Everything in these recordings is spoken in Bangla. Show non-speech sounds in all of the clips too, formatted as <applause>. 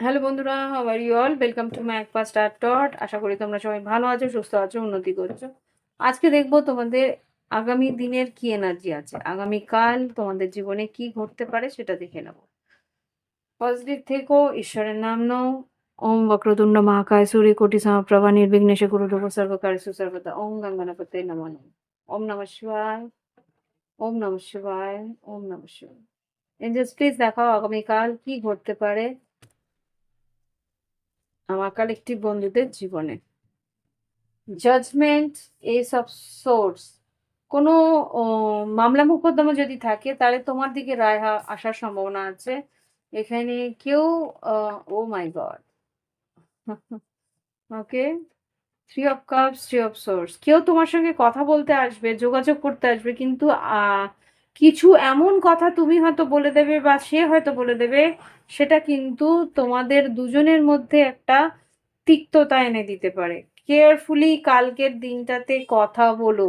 হ্যালো বন্ধুরা how are you all welcome to my একপা star টট আশা করি তোমরা সবাই ভালো আছো, সুস্থ আছো, উন্নতি করছ। আজকে দেখব তোমাদের আগামী দিনের কি এনার্জি আছে। আগামীকাল তোমাদের জীবনে কি ঘটতে পারে সেটা দেখে নেব। পজিটিভ থেকো, ঈশ্বরের নাম নাও। ওম বক্রতুণ্ড মহাকায় সূর্য কোটি সমপ্রভা নির্বিঘ্নেশে গুরু সর্বকারী সুসর্বদা। ওম গঙ্গনাপতে নম ওম নম শিবায়। ওম নম শিবায়। ওম নম শিবায়। এঞ্জেলস প্লিজ দেখাও আগামীকাল কি ঘটতে পারে। আমার কালেকটিভ বন্ধুদের জীবনে। জাজমেন্ট এস অফ সোর্স কোনো মামলা মোকদ্দমা যদি থাকে, তাহলে তোমার দিকে রায় আসার সম্ভাবনা আছে। এখানে কেউ ও my god. <laughs> Okay? Three of cups three of swords কেউ তোমার সঙ্গে কথা বলতে আসবে, যোগাযোগ করতে আসবে, কিন্তু কিছু এমন কথা তুমি হয়তো বলে দেবে বা সে হয়তো বলে দেবে, সেটা কিন্তু তোমাদের দুজনের মধ্যে একটা তিক্ততা এনে দিতে পারে। কেয়ারফুলি কালকের দিনটাতে কথা বলো।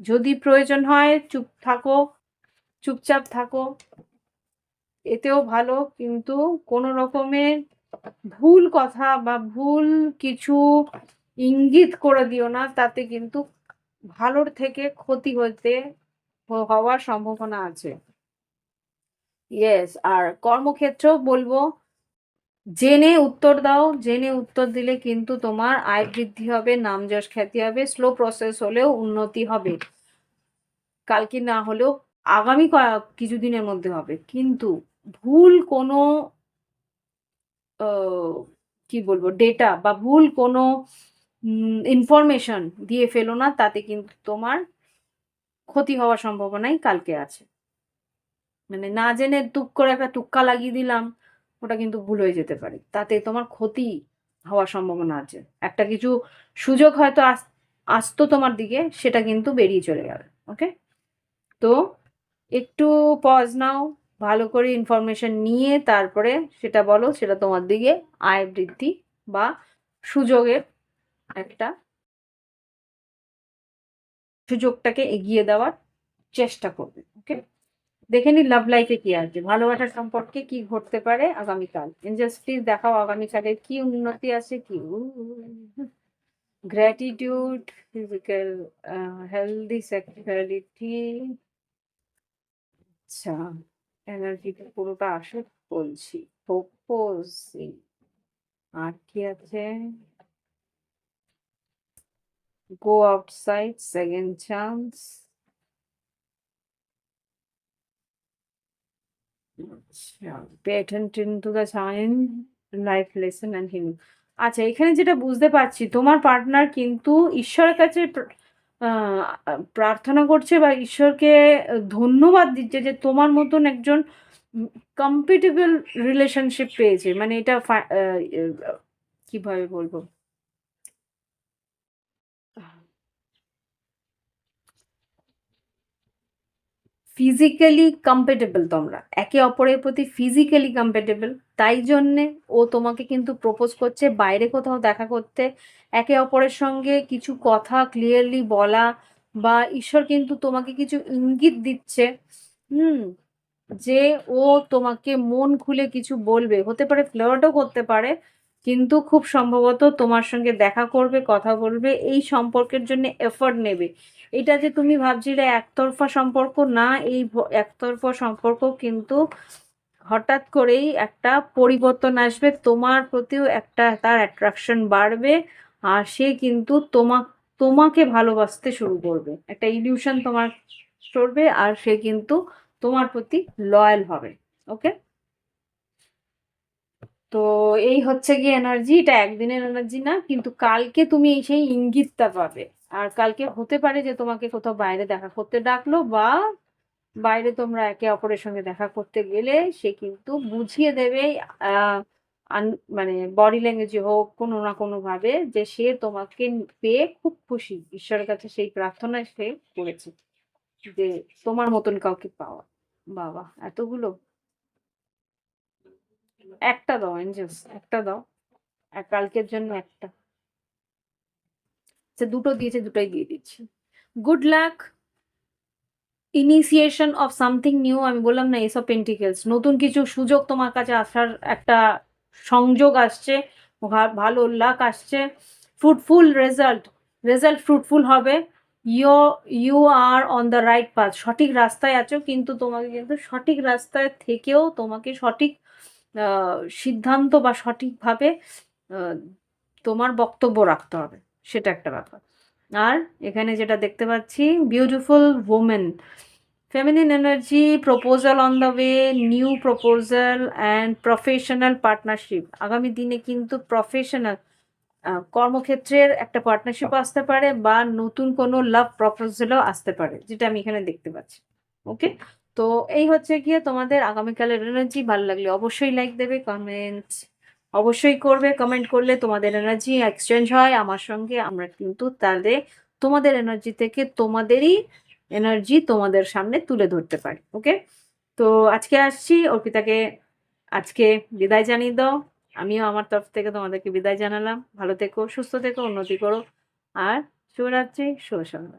যদি প্রয়োজন হয় চুপ থাকো, চুপচাপ থাকো। এতেও ভালো, কিন্তু কোনো রকমের ভুল কথা বা ভুল কিছু ইঙ্গিত করে দিও না, তাতে কিন্তু ভালোর থেকে ক্ষতি হতে হওয়ার সম্ভাবনা আছে। ইয়েস আর কর্মক্ষেত্র বলব, জেনে উত্তর দাও, জেনে উত্তর দিলে কিন্তু তোমার আয় বৃদ্ধি হবে নাম যশ খ্যাতি হবে স্লো প্রসেস হলেও উন্নতি হবে। কালকে না হলেও আগামী কিছুদিনের মধ্যে হবে। কিন্তু ভুল কোনো কি বলব ডেটা বা ভুল কোনো ইনফরমেশন দিয়ে ফেলো না, তাতে কিন্তু তোমার ক্ষতি হওয়ার সম্ভাবনাই কালকে আছে। মানে না জেনে টুক করে একটা টুক্কা লাগিয়ে দিলাম, ওটা কিন্তু ভুল হয়ে যেতে পারে। তাতে তোমার ক্ষতি হওয়ার সম্ভাবনা আছে। একটা কিছু সুযোগ হয়তো আস- আসতো তোমার দিকে, সেটা কিন্তু বেরিয়ে চলে যাবে ওকে তো একটু পজ নাও, ভালো করে ইনফরমেশন নিয়ে তারপরে সেটা বলো, সেটা তোমার দিকে আয় বৃদ্ধি বা সুযোগের একটা সুযোগটাকে এগিয়ে দেওয়ার চেষ্টা করবে ওকে দেখে নি লাভ লাইফে কি আছে, ভালোবাসার সম্পর্কে কি ঘটতে পারে আগামীকাল? এঞ্জেলস প্লিজ দেখাও আগামীকালের কি উন্নতি আছে, কি গ্র্যাটিটিউড ফিজিক্যাল হেলদি সেক্সুয়ালিটি আচ্ছা এনার্জিটা পুরোটা আসে বলছি। আর কি আছে? আউটসাইড সেকেন্ড চান্স আচ্ছা pay attention to the sign life lesson and healing আচ্ছা এখানে যেটা বুঝতে পারছি, তোমার পার্টনার কিন্তু ঈশ্বরের কাছে প্রার্থনা করছে বা ঈশ্বরকে ধন্যবাদ দিচ্ছে যে তোমার মতন একজন কম্পিটেবল রিলেশনশিপ পেয়েছে। মানে এটা কীভাবে বলব? ফিজিক্যালি কম্পেটেবল তোমরা। একে অপরের প্রতি ফিজিক্যালি কম্পেটেবল তাই জন্যে ও তোমাকে কিন্তু প্রপোজ করছে বাইরে কোথাও দেখা করতে। একে অপরের সঙ্গে কিছু কথা ক্লিয়ারলি বলা বা ঈশ্বর কিন্তু তোমাকে কিছু ইঙ্গিত দিচ্ছে, হুম, যে ও তোমাকে মন খুলে কিছু বলবে। হতে পারে ফ্লার্টও করতে পারে, কিন্তু খুব সম্ভবত তোমার সঙ্গে দেখা করবে, কথা বলবে, এই সম্পর্কের জন্য এফর্ট নেবে। এটা যে তুমি ভাবছিলে একতরফা সম্পর্ক, না, এই একতরফা সম্পর্ক কিন্তু হঠাৎ করেই একটা পরিবর্তন আসবে, তোমার প্রতিও একটা তার অ্যাট্রাকশন বাড়বে, আর সে কিন্তু তোমা, তোমাকে ভালোবাসতে শুরু করবে। একটা ইলিউশন তোমার করবে আর সে কিন্তু তোমার প্রতি লয়াল হবে ওকে তো এই হচ্ছে গিয়ে এনার্জি এটা একদিনের এনার্জি না, কিন্তু কালকে তুমি সেই ইঙ্গিতটা পাবে। আর কালকে হতে পারে যে তোমাকে কোথাও বাইরে দেখা করতে ডাকলো বা বাইরে তোমরা একে অপরের সঙ্গে দেখা করতে গেলে সে কিন্তু বুঝিয়ে দেবে মানে বডি ল্যাঙ্গুয়েজে হোক, কোনো না কোনো ভাবে যে সে তোমাকে পেয়ে খুব খুশি। ঈশ্বরের কাছে সেই প্রার্থনা সে করেছে যে তোমার মতন কাউকে পাওয়া। বাবা, এতগুলো? একটা দাও এঞ্জেলস একটা দাও। কালকের জন্য একটা। সে দুটো দিয়েছে, দুটোই দিয়ে দিচ্ছি। Good luck initiation of something new আমি বললাম না এসব পেন্টিকেলস নতুন কিছু সুযোগ তোমার কাছে আসার একটা সংযোগ আসছে ভালো লাক আসছে। ফ্রুটফুল রেজাল্ট রেজাল্ট ফ্রুটফুল হবে। You you are on the right path সঠিক রাস্তায় আছো, কিন্তু তোমাকে কিন্তু সঠিক রাস্তায় থেকেও তোমাকে সঠিক সিদ্ধান্ত বা সঠিকভাবে তোমার বক্তব্য রাখতে হবে। সেটা একটা ব্যাপার। আর এখানে যেটা দেখতে পাচ্ছি beautiful women feminine energy proposal on the way new proposal and professional partnership আগামী দিনে কিন্তু প্রফেশনাল কর্মক্ষেত্রের একটা পার্টনারশিপ আসতে পারে বা নতুন কোনো লাভ প্রপোজালও আসতে পারে, যেটা আমি এখানে দেখতে পাচ্ছি। ওকে তো এই হচ্ছে গিয়ে তোমাদের আগামীকালের এনার্জি ভালো লাগলে অবশ্যই লাইক দেবে কমেন্ট অবশ্যই করবে কমেন্ট করলে তোমাদের এনার্জি এক্সচেঞ্জ হয়। আমার সঙ্গে আমরা কিন্তু তাহলে তোমাদের এনার্জি থেকে তোমাদেরই এনার্জি তোমাদের সামনে তুলে ধরতে পারি ওকে তো আজকে আসছি, অর্পিতাকে আজকে বিদায় জানিয়ে দাও। আমিও আমার তরফ থেকে তোমাদেরকে বিদায় জানালাম। ভালো থেকো, সুস্থ থেকো, উন্নতি করো। আর শুভরাত্রি, শুভ সন্ধ্যা।